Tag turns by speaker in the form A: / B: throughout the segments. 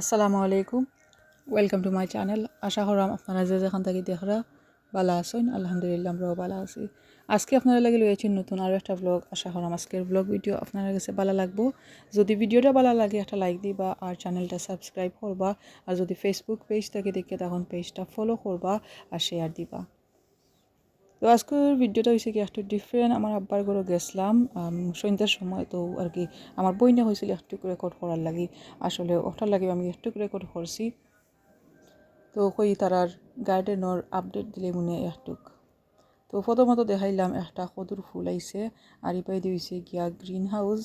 A: আসসালামু আলাইকুম। Welcome to my channel আশা করাম আপনারা যে যেখান থেকে দেখরা বালা আছেন, আলহামদুলিল্লাহ আমরাও বালা আছি। আজকে আপনারা লাগে লইয়াছি নতুন আরও একটা ব্লগ আশা করাম আজকের ব্লগ ভিডিও আপনার কাছে ভালো লাগবো। যদি ভিডিওটা ভালো লাগে, একটা লাইক দিবা আর চ্যানেলটা সাবস্ক্রাইব করবা। আর যদি ফেসবুক পেজ থেকে দেখে তখন পেজটা ফলো করবা আর শেয়ার দিবা। তো আজকের ভিডিওটা হয়েছে কি একটু ডিফারেন্ট আমার আব্বার ঘরে গেছিলাম সন্ধ্যার সময়, তো আর কি আমার বইনে হয়েছিল একটু রেকর্ড করার লাগি। আসলে ওটার লাগে আমি একটু রেকর্ড করছি তো কই তারার গার্ডেনের আপডেট দিলে মনে একটুক। তো প্রথমত দেখাইলাম একটা কদুর ফুল আইছে, আর ইপাই দিয়েছে গিয়া গ্রিন হাউস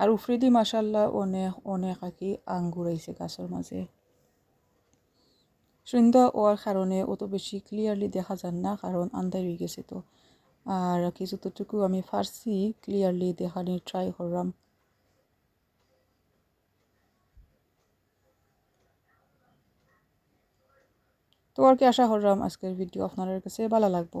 A: আর উফরে দি মাসাল্লাহ অনেক অনেক আর কি আঙ্গুর আইছে গাছের মাঝে। সন্ধ্যা হওয়ার কারণে অত বেশি ক্লিয়ারলি দেখা যান না, কারণ আন্দার হয়ে গেছে তো। আর কিছু যতটুকু আমি ফার্সি ক্লিয়ারলি দেখানোর ট্রাই করলাম। তো আর কি আশা করলাম আজকের ভিডিও আপনাদের কাছে ভালো লাগবো।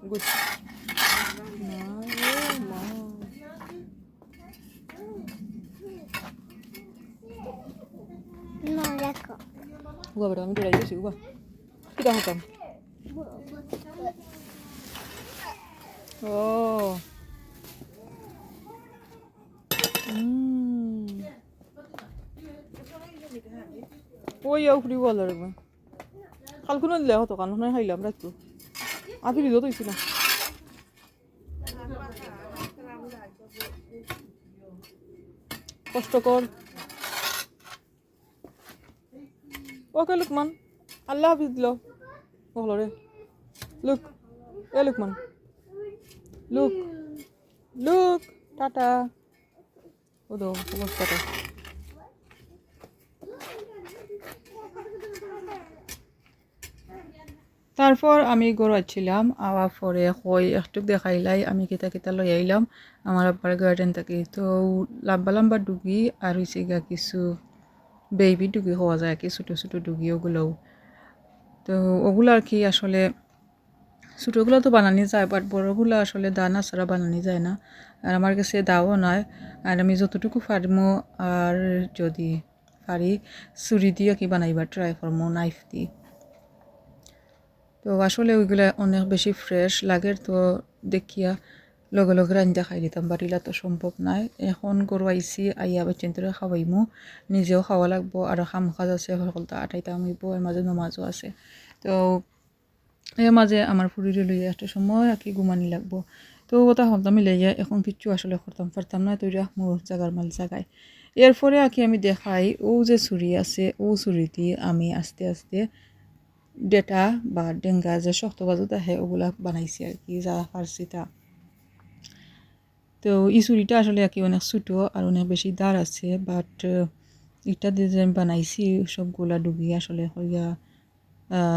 B: No, lecco.
A: Guarda, veramente era io sì, guarda. Che da hokam. Oh. Mm. ওই উফরি বল রাখবে কালকুনো দিলে হতো কান নয় খাইলাম রাখতো আফি দিল তো না কষ্টকর ওকে, লুকমান। আল্লাহ হাফিজ দিল। বলো রে। লুক, এ লুকমান। লুক লুক, টাটা। ও দো তারপর আমি গড়াচ্ছিলাম আওয়ার পরে কই একটু দেখাইলাই, আমি কিতা কিতা লই আইলাম। আমার আব্বার গার্ডেন থেকে, তো লাম্বা লাম্বা ডুগি আর হয়েছে গা কিছু বেবি ডুগি হওয়া যায়, কি ছোটো ছোটো ডুগি ওগুলোও। তো ওগুলো আর কি আসলে ছোটোগুলো তো বানানি যায় বাট বড়গুলো আসলে দানা ছাড়া বানানি যায় না। আর আমার কাছে দাও নয় আর আমি যতটুকু পারমো আর যদি পারি, ছুরি দিয়ে কি বানাইবার ট্রাই করব নাইফ দিয়ে তো আসলে ওইগুলা অনেক বেশি ফ্রেশ লাগে। তো দেখিয়া লগে লগে রান্না খাই দিতাম বাড়িলা তো সম্ভব নাই। এখন গরু আইসি আইয়া বাচ্চান্তরে খাওয়াইমু। নিজেও খাওয়া লাগবো আর খাম কাজ আছে, সকলটা আটাইতে আমিব এর মাঝে নমাজও আছে। তো এর মাঝে আমার ফুরিরে লইয়া একটা সময় আর কি ঘুমানি লাগবো। তো ওটা হলতাম মিলাইয়া এখন কিচ্ছু আসলে করতাম, পারতাম না, তৈরি মোর জাগার মাল জাগায়। এরপরে আর কি আমি দেখাই, ও যে ছুরি আছে, ও ছুরি দিয়ে আমি আস্তে আস্তে ডেটা বা ডেঙ্গা যে শক্ত বাজুত আহে ওগুলা বানাইছি আর কি যা পারছি তা। এই চুরিটা আসলে আর কি অনেক ছোটো আর অনেক বেশি দাঁড় আছে বাট এটা দিয়ে যে আমি বানাইছি, সবগুলা ডুবি আসলে হইয়া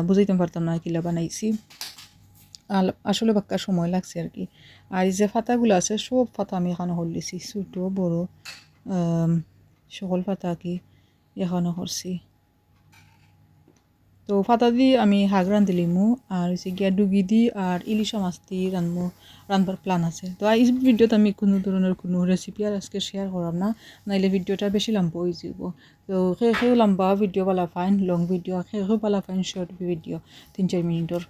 A: বুঝাইতে পারতাম না কিলা বানাইছি। আসলে বাক্কা সময় লাগছে আর কি আর এই যে ফাতাগুলো আছে, সব ফাতা আমি এখানে হলিছি ছোটো, বড় সকল ফাতা কি এখানে করছি তো ফাতা দি আমি হাগ রান্ধিলিমু আর হচ্ছে গিয়া ডুগি দি, আর ইলিশা মাছ দি রানবো রানবার প্ল্যান আছে। তো এই ভিডিওতে আমি কোনো ধরনের কোনো রেসিপি আর আজকে শেয়ার করাম না, নাইলে ভিডিওটা বেশি লম্বা হয়ে যাব। তো সেও লম্বা ভিডিও পালা ফাইন লং ভিডিও সেও পালা ফাইন শর্ট ভিডিও তিন চার মিনিটর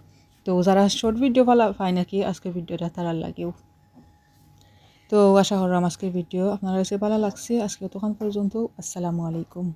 A: তো যারা শর্ট ভিডিও পালা ফাইন নাকি, আজকে ভিডিওটা তারা লাগেও। তো আশা করলাম আজকের ভিডিও আপনার কাছে ভালো লাগছে, আজকে তখন পর্যন্ত, আসসালামু আলাইকুম।